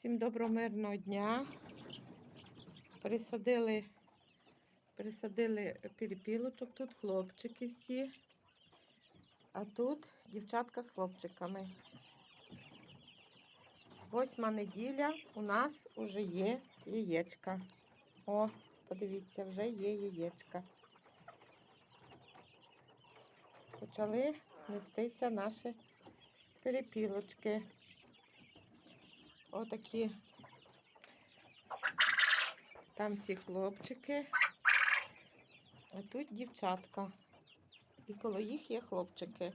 Всім доброго мирного дня. Присадили, присадили перепілочок, тут хлопчики всі, а тут дівчатка з хлопчиками. Восьма неділя у нас вже є яєчка. О, подивіться, вже є яєчка. Почали нестися наші перепілочки. Отакі. Там всі хлопчики, а тут дівчатка. І коло їх є хлопчики.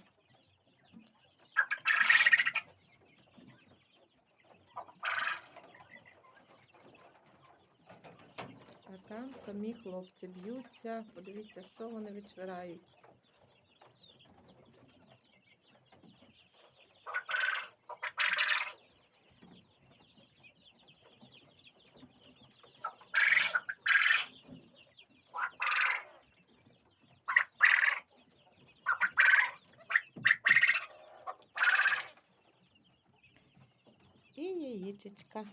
А там самі хлопці б'ються. Подивіться, що вони відшвирають. І яєчечка.